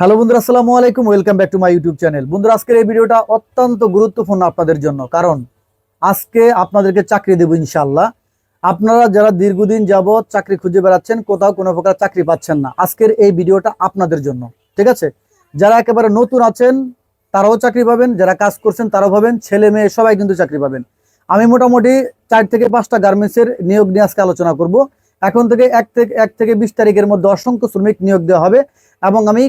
Hello বন্ধুরা, আসসালামু আলাইকুম, welcome back to my YouTube channel. বন্ধুরা, আজকের এই ভিডিওটা অত্যন্ত গুরুত্বপূর্ণ আপনাদের জন্য, কারণ আজকে আপনাদেরকে চাকরি দেবো ইনশাল্লাহ আপনারা যারা দীর্ঘদিন যাবৎ চাকরি খুঁজে বেড়াচ্ছেন, কোথাও কোনো প্রকার চাকরি পাচ্ছেন না, আজকের এই ভিডিওটা আপনাদের জন্য, ঠিক আছে? যারা একেবারে নতুন আছেন, তারাও চাকরি পাবেন, যারা কাজ করছেন, তারাও পাবেন, ছেলে মেয়ে সবাই কিন্তু চাকরি পাবেন। আমি মোটামুটি চার থেকে পাঁচটা গার্মেন্টসের নিয়োগ নিয়ে আজকে আলোচনা করব। এখন থেকে এক থেকে এক থেকে বিশ তারিখের মধ্যে অসংখ্য শ্রমিক নিয়োগ দেওয়া হবে এবং আমি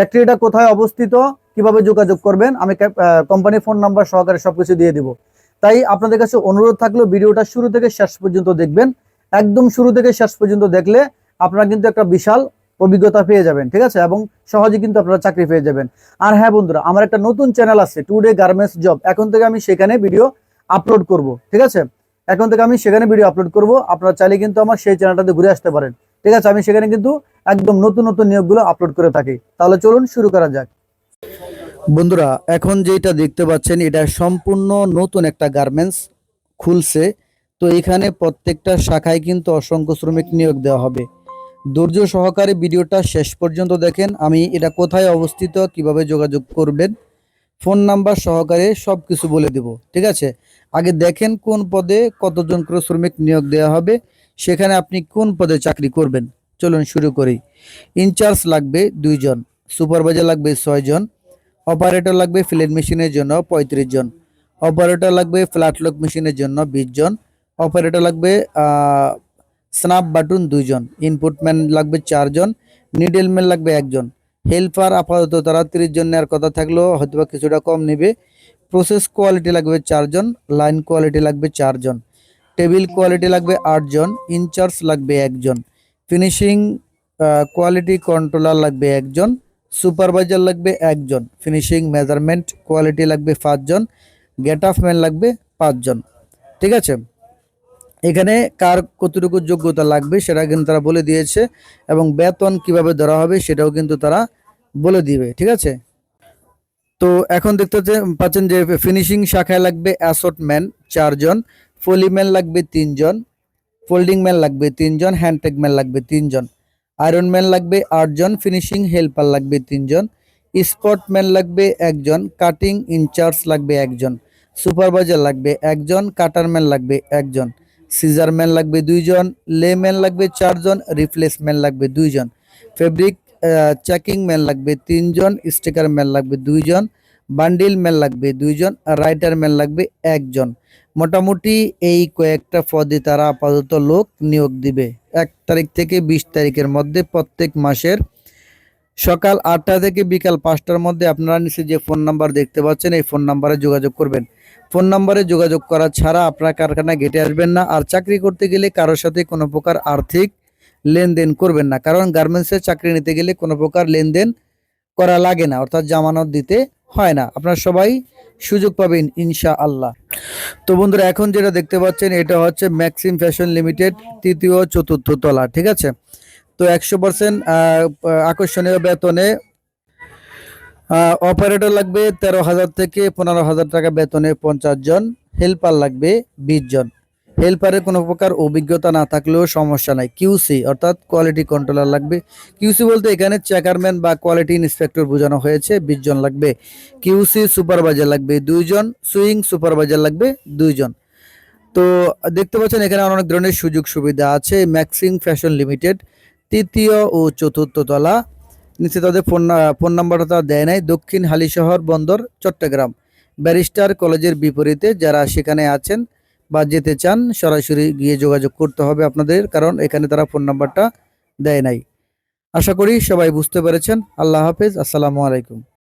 ফ্যাক্টরিটা কোথায় অবস্থিত, কীভাবে যোগাযোগ করবেন, আমি কোম্পানির ফোন নাম্বার সহকারে সবকিছু দিয়ে দিব। তাই আপনাদের কাছে অনুরোধ থাকল, ভিডিওটা শুরু থেকে শেষ পর্যন্ত দেখবেন। একদম শুরু থেকে শেষ পর্যন্ত দেখলে আপনারা কিন্তু একটা বিশাল অভিজ্ঞতা পেয়ে যাবেন, ঠিক আছে? এবং সহজে কিন্তু আপনারা চাকরি পেয়ে যাবেন। আর হ্যাঁ বন্ধুরা, আমার একটা নতুন চ্যানেল আছে টুডে গার্মেন্টস জব এখন থেকে আমি সেখানে ভিডিও আপলোড করব, ঠিক আছে? এখন থেকে আমি সেখানে ভিডিও আপলোড করব। আপনারা চাইলে কিন্তু আমার সেই চ্যানেলটাতে ঘুরে আসতে পারেন। ঠিক আছে, আমি সেখানে কিন্তু একদম নতুন নতুন নিয়োগগুলো আপলোড করে থাকি। তাহলে চলুন, শুরু করা যাক। বন্ধুরা, এখন যেটা দেখতে পাচ্ছেন, এটা সম্পূর্ণ নতুন একটা গার্মেন্টস খুলছে। তো এখানে প্রত্যেকটা শাখায় কিন্তু অসংখ্য শ্রমিক নিয়োগ দেওয়া হবে। ধৈর্য সহকারে ভিডিওটা শেষ পর্যন্ত দেখেন। আমি এটা কোথায় অবস্থিত, কীভাবে যোগাযোগ করবেন, ফোন নাম্বার সহকারে সব কিছু বলে দেব। ঠিক আছে? আগে দেখেন কোন পদে কতজন করে শ্রমিক নিয়োগ দেওয়া হবে। সেখানে আপনি কোন পদে চাকরি করবেন? চলুন শুরু করি। ইনচার্জ লাগবে দুইজন সুপারভাইজার লাগবে ছয়জন অপারেটর লাগবে ফিলেট মেশিনের জন্য পঁয়ত্রিশ জন অপারেটর লাগবে ফ্ল্যাট ফ্ল্যাটলক মেশিনের জন্য বিশ জন অপারেটর লাগবে স্নাপ বাটন দুইজন ইনপুটম্যান লাগবে চারজন নিডেলম্যান লাগবে একজন হেল্পার আপাতত তারা তিরিশ জন নেওয়ার কথা থাকলেও হয়তো কিছুটা কম নেবে। প্রসেস কোয়ালিটি লাগবে চারজন লাইন কোয়ালিটি লাগবে চারজন টেবিল কোয়ালিটি লাগবে আটজন, ইনচার্জ লাগবে একজন, ফিনিশিং কোয়ালিটি কন্ট্রোলার লাগবে একজন, সুপারভাইজার লাগবে একজন, ফিনিশিং, মেজারমেন্ট কোয়ালিটি লাগবে পাঁচজন, গেট অফ ম্যান লাগবে পাঁচজন, ঠিক আছে? এখানে কার কতটুকু যোগ্যতা লাগবে সেটা কিন্তু তারা বলে দিয়েছে এবং বেতন কীভাবে ধরা হবে সেটাও কিন্তু তারা বলে দিবে, ঠিক আছে? তো এখন দেখতে পাচ্ছে- পাচ্ছেন যে ফিনিশিং শাখায় লাগবে অ্যাসটম্যান চারজন ফলিম্যান লাগবে তিনজন ফোল্ডিং ম্যান লাগবে তিনজন হ্যান্ডটেক ম্যান লাগবে তিনজন আয়রন ম্যান লাগবে আটজন ফিনিশিং হেল্পার লাগবে তিনজন স্পট ম্যান লাগবে একজন কাটিং ইনচার্জ লাগবে একজন সুপারভাইজার লাগবে একজন কাটার ম্যান লাগবে একজন সিজার ম্যান লাগবে দুইজন লে ম্যান লাগবে চারজন রিপ্লেসম্যান লাগবে দুইজন ফেব্রিক চেকিং ম্যান লাগবে তিনজন স্টিকার ম্যান লাগবে দুইজন বান্ডিল ম্যান লাগবে দুইজন রাইটার ম্যান লাগবে একজন। মোটামুটি এই কয়েকটা পদে তারা আপাতত লোক নিয়োগ দিবে। এক তারিখ থেকে বিশ তারিখের মধ্যে প্রত্যেক মাসের সকাল আটটা থেকে বিকাল পাঁচটার মধ্যে আপনারা নিচে যে ফোন নাম্বার দেখতে পাচ্ছেন, এই ফোন নাম্বারে যোগাযোগ করবেন। ফোন নাম্বারে যোগাযোগ করা ছাড়া আপনার কারখানা গেটে আসবেন না আর চাকরি করতে গেলে কারোর সাথে কোনো প্রকার আর্থিক লেনদেন করবেন না। কারণ গার্মেন্টসে চাকরি নিতে গেলে কোনো প্রকার লেনদেন করা লাগে না, অর্থাৎ জামানত দিতে হয় না। আপনারা সবাই সুযোগ পাবেন ইনশা আল্লাহ তো বন্ধুরা, এখন যেটা দেখতে পাচ্ছেন, এটা হচ্ছে ম্যাক্সিম ফ্যাশন লিমিটেড তৃতীয় চতুর্থ তলা, ঠিক আছে? তো একশো পার্সেন্ট আকর্ষণীয় বেতনে অপারেটর লাগবে তেরো হাজার থেকে পনেরো হাজার টাকা বেতনে পঞ্চাশ জন হেল্পার লাগবে বিশ জন। হেল্পারের কোনো প্রকার অভিজ্ঞতা না থাকলেও সমস্যা নাই। কিউসি অর্থাৎ কোয়ালিটি কন্ট্রোলার লাগবে। কিউসি বলতে এখানে চেকারম্যান বা কোয়ালিটি ইন্সপেক্টর বোঝানো হয়েছে, বিশ জন লাগবে। কিউসি সুপারভাইজার লাগবে দুইজন সুইং সুপারভাইজার লাগবে দুইজন। তো দেখতে পাচ্ছেন এখানে অনেক ধরনের সুযোগ সুবিধা আছে। ম্যাক্সিং ফ্যাশন লিমিটেড তৃতীয় ও চতুর্থ তলা। নিচে তাদের ফোন ফোন নাম্বারটা তারা দেয় নাই। দক্ষিণ হালিশহর বন্দর, চট্টগ্রাম। ব্যারিস্টার কলেজের বিপরীতে যারা সেখানে আছেন বা যেতে চান, সরাসরি গিয়ে যোগাযোগ করতে হবে আপনাদের, কারণ এখানে তারা ফোন নাম্বারটা দেয় নাই। আশা করি সবাই বুঝতে পেরেছেন। আল্লাহ হাফেজ। আসসালামু আলাইকুম।